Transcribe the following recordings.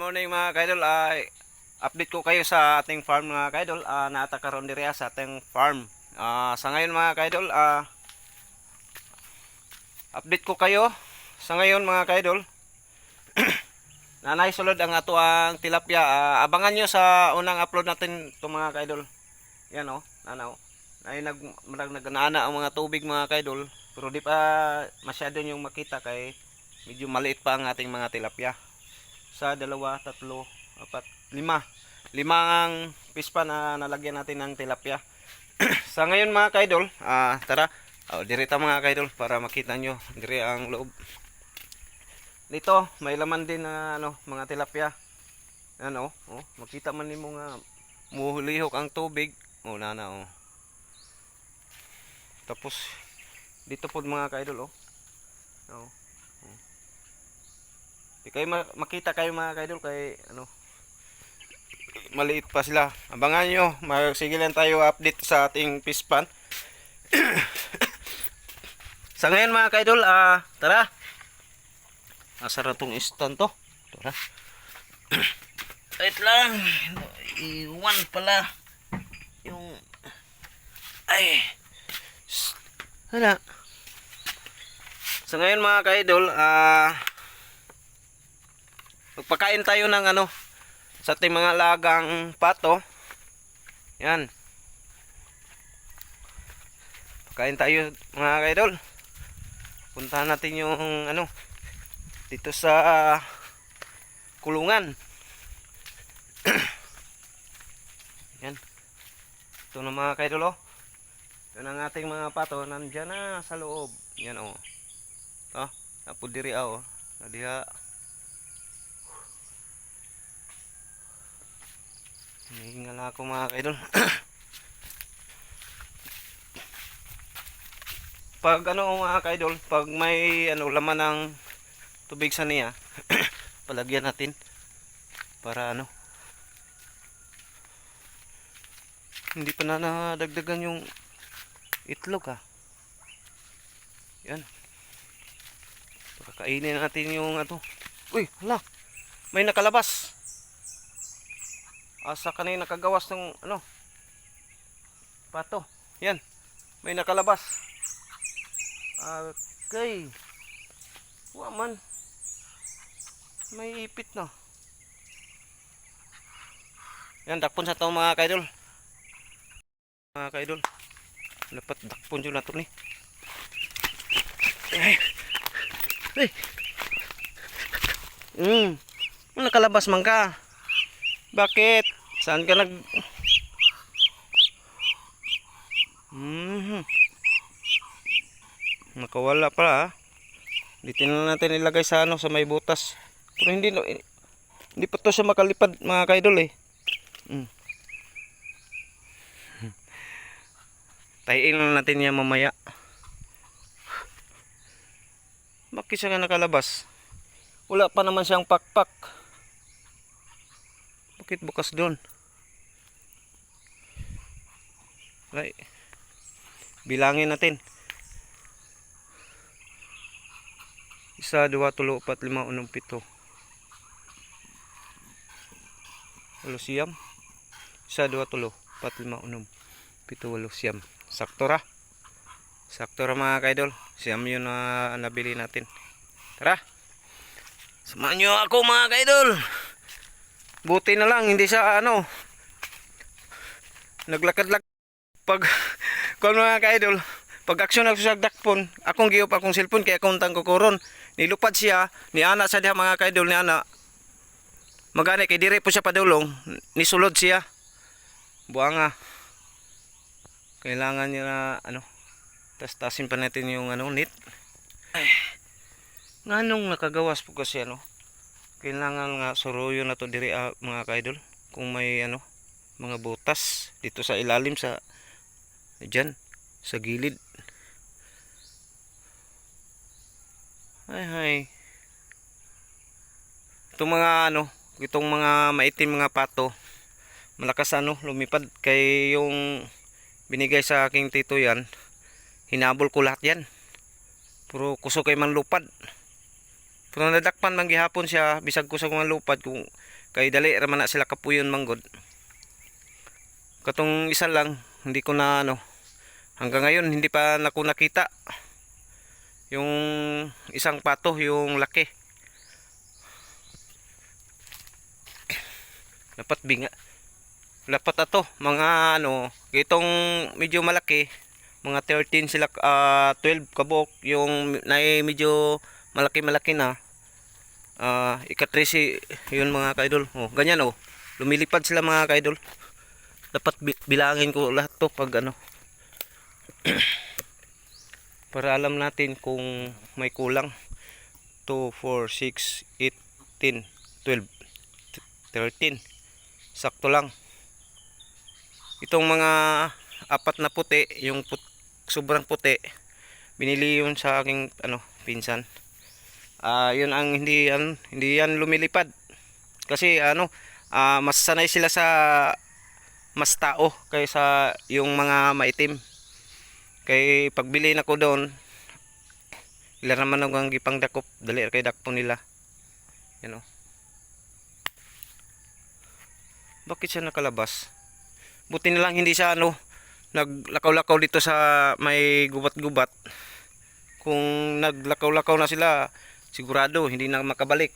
morning mga kaidol, ay update ko kayo sa ating farm mga kaidol. Uh, naatakaroon diri sa ating farm. Ah, sa ngayon mga kaidol, ah update ko kayo sa ngayon mga kaidol. Nanay sulod ang ato ang tilapia. Ah, abangan nyo sa unang upload natin ito mga kaidol. Yan o, oh, nanaw. Ay nag nag ang mga tubig mga kaidol. Pero di pa masyado yung makita kay medyo maliit pa ang ating mga tilapia sa dalawa, tatlo, apat, lima. Lima ang pispa na nalagyan natin ng tilapia. sa ngayon mga kaidol, ah, tara, oh, dirita mga kaidol para makita nyo dire ang loob. Dito, may laman din na ano, mga tilapia. Ano, oh, makita man nimo nga muhulihok ang tubig. Oh, nana oh. Tapos dito po mga kaidol oh. Oh. Di kayo ma- makita kayo mga kaidol kay ano maliit pa sila. Abangan nyo. Sige lang tayo update sa ating fish pan. sa ngayon mga kaidol, ah, tara. Asa ra tong stand to? Tara. Wait lang. Iwan pala. Yung ay. Hala. Sa ngayon mga kaidol, ah Magpakain tayo ng ano sa ating mga lagang pato. Yan. Pakain tayo mga kaidol. Puntahan natin yung ano dito sa kulungan. Yan. Ito na mga kaidol oh. Ito na ang ating mga pato nandiyan na sa loob. Yan oh. Oh, apo diri ah, oh. Nadiha Hinihingal ako mga kaidol. pag ano mga kaidol, pag may ano laman ng tubig sa niya, palagyan natin para ano hindi pa na nadagdagan yung itlog ah. Yan. Pakakainin natin yung ano. Uy, hala. May nakalabas. Asa kanina nakagawas ng ano? Pato. Yan. May nakalabas. Okay. Wa man. May ipit na. Yan, dakpon sa to mga kaidol. Mga kaidol. Dapat dakpon yun na to ni. Ay. Ay. Hmm. Nakalabas man ka. Bakit? Saan ka nag... Hmm. Nakawala pala ha. Dito na natin ilagay sa ano, sa may butas. Pero hindi, no- hindi pa to siya makalipad mga kaidol eh. Hmm. Tayin lang natin yan mamaya. Bakit siya nga nakalabas? Wala pa naman siyang pakpak. Bakit bukas doon? Right. Bilangin natin. Isa, dua, tulo, upat, lima, unong, pito. Walo siyam. Isa, dua, tulo, upat, lima, unong, pito, walo siyam. Sakto ra. Sakto ra mga kaidol. Siyam yun na nabili natin. Tara. Samahan nyo ako mga kaidol. Buti na lang, hindi siya ano, naglakad-lakad. Pag, kung mga ka-idol, pag aksyon ako sa dakpon, akong giyop akong cellphone, kaya akong tang kukuron. Nilupad siya, ni ana sa diha mga ka-idol, ni ana. Magani, kay dire po siya padulong, nisulod siya. Buanga. Kailangan niya na, ano, tas-tasin pa natin yung ano, net. Ay, nganong nakagawas po kasi ano, kailangan nga suruyo na to diri ah, mga kaidol kung may ano mga butas dito sa ilalim sa diyan sa gilid. Ay hay. Itong mga ano itong mga maitim mga pato malakas ano lumipad. Kay yung binigay sa aking tito yan hinabol ko lahat yan. Puro kuso kay man lupad Pero nadakpan man gihapon siya bisag ko sa mga lupad kung kay dali ra man na sila kapuyon manggod. Katong isa lang hindi ko na ano hanggang ngayon hindi pa nako nakita yung isang pato yung laki. Dapat binga. Dapat ato mga ano, itong medyo malaki, mga 13 sila ah, 12 kabok, yung na medyo malaki-malaki na. Ah, ikatresi yun mga kaidol. Oh, ganyan oh. Lumilipad sila mga kaidol. Dapat bi- bilangin ko lahat to pag ano. Para alam natin kung may kulang. 2, 4, 6, 8, 10, 12, 13. Sakto lang. Itong mga apat na puti, yung put, sobrang puti, binili yun sa aking ano, pinsan. Ah, yun ang hindi yan, hindi yan lumilipad. Kasi ano, ah, mas sanay sila sa mas tao kaysa yung mga maitim. Kay pagbili na ko doon, ilan naman ang gipang dakop, dali kay dakpo nila. Yan oh. Bakit siya nakalabas? Buti na lang hindi siya ano, naglakaw-lakaw dito sa may gubat-gubat. Kung naglakaw-lakaw na sila, sigurado hindi na makabalik.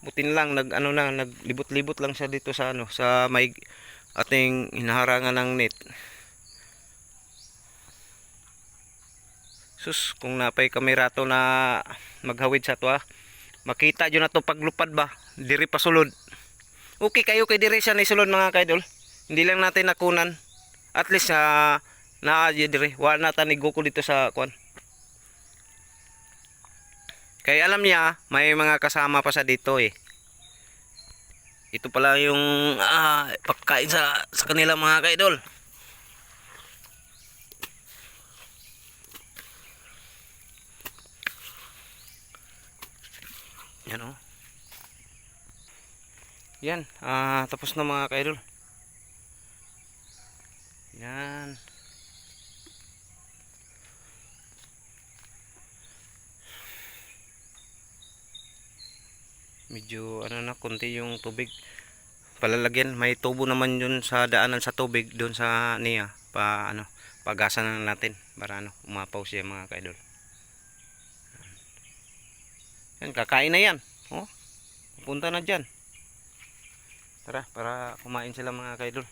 Buti na lang nag ano na naglibot-libot lang siya dito sa ano sa may ating hinaharangan ng net. Sus, kung napay kamerato na maghawid sa to ah. Makita dyo na to paglupad ba? Diri pa sulod. Okay kayo kay diri siya ni sulod mga kaidol. Hindi lang natin nakunan. At least na na dire. Wala na ta ni Goku dito sa kwan. Kaya alam niya, may mga kasama pa sa dito eh. Ito pala yung ah, pagkain sa, sa kanila mga kaidol. Yan oh. Yan, ah, tapos na mga kaidol. Yan. Medyo ano na konti yung tubig. Palalagyan, may tubo naman yun sa daanan sa tubig doon sa niya pa ano, pagasan na natin para ano, umapaw siya mga kaidol. Yan, kakain na yan. Oh. Punta na diyan. Tara, para kumain sila mga kaidol.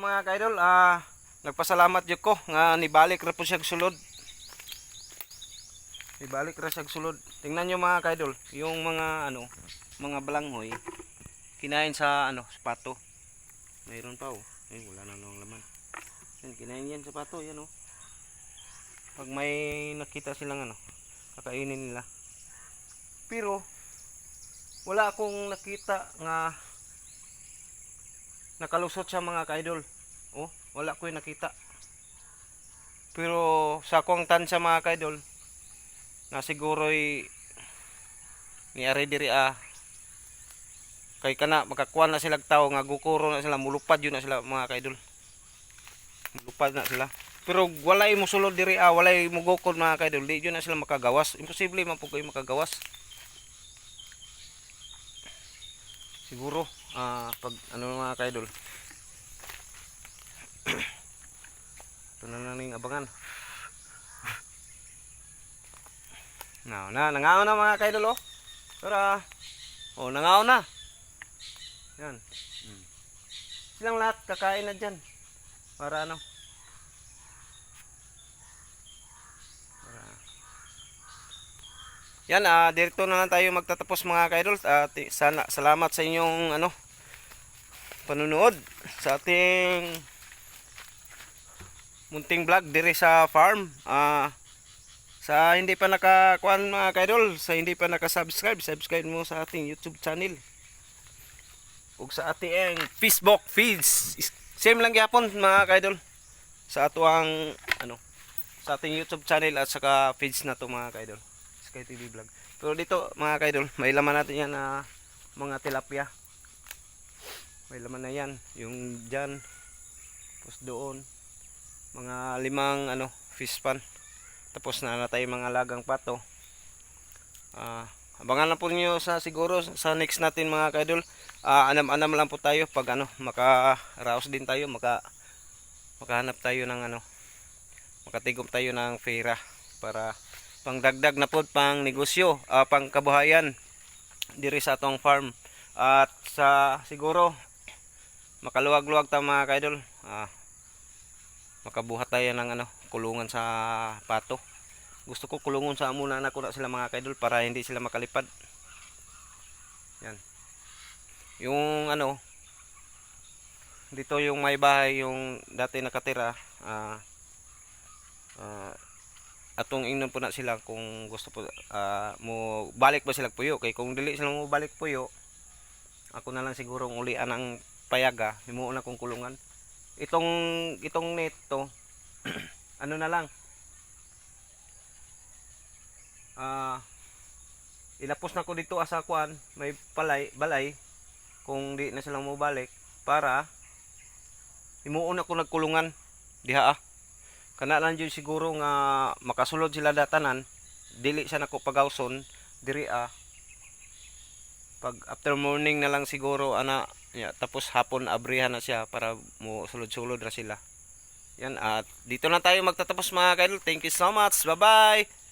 Mga kaidol, ah, nagpasalamat jud ko nga nibalik ra po siya sulod. Nibalik ra siya sulod. Tingnan niyo mga kaidol, yung mga ano, mga balanghoy kinain sa ano, sapato. Mayroon pa oh. Ay, wala na nang laman. Yan, kinain yan sapato, yan oh. Pag may nakita silang ano, kakainin nila. Pero wala akong nakita nga nakalusot siya mga kaidol. Oh, wala ko yung nakita. Pero sa akong tansya mga kaidol, na siguro'y ni ari diri ah. Kay kana makakuha na sila tao nga gukuro na sila mulupad yun na sila mga kaidol. Mulupad na sila. Pero walay mo sulod diri ah walay mo gukod mga kaidol. Di yun na sila makagawas. Imposible man po kayo makagawas. Siguro ah pag ano mga kaidol ito na naning abangan. Na na nangaon na mga kaidol oh tara. Oh nangaon na. Yan. Silang lahat kakain na dyan. Para ano? Yan ah dito na lang tayo magtatapos mga kaidol at sana salamat sa inyong ano panunood sa ating munting vlog dire sa farm. Ah sa hindi pa nakakuan mga kaidol sa hindi pa naka-subscribe subscribe mo sa ating YouTube channel. Ug sa ating Facebook feeds. Same lang gyapon mga kaidol. Sa ato ang ano sa ating YouTube channel at saka feeds na to mga kaidol. Sky TV vlog. Pero dito mga kaidol may laman natin yan na mga tilapia. May laman na yan. Yung dyan tapos doon mga limang ano fish pan. Tapos na na mga lagang pato. Ah, abangan lang po niyo sa siguro sa next natin mga kaidol. Ah, anam-anam lang po tayo pag ano maka-raos din tayo maka makahanap tayo ng ano makatigom tayo ng pera para pangdagdag na po pang negosyo ah, pang kabuhayan diri sa atong farm. At sa siguro makaluwag-luwag ta mga kaidol. Ah, makabuhat tayo ng ano kulungan sa pato. Gusto ko kulungon sa muna na ko na sila mga kaidol para hindi sila makalipad. Yan. Yung ano dito yung may bahay yung dati nakatira ah ah, atong ingnon po na sila kung gusto po ah, mo balik ba sila puyo? Kay kung dili sila mo balik puyo ako na lang siguro ulian ang payaga. Himuon na kong kulungan itong itong net to ano na lang. Ah ilapos na ko dito asa kuan may palay balay kung di na sila mo balik para himuon ako nagkulungan. Diha ah. Kana lang jud siguro nga makasulod sila datanan dili siya nako pagawson diri ah. Pag after morning na lang siguro ana ya, tapos hapon abrihan na siya para mo sulod-sulod ra sila. Yan at dito na tayo magtatapos mga kaidol. Thank you so much. Bye bye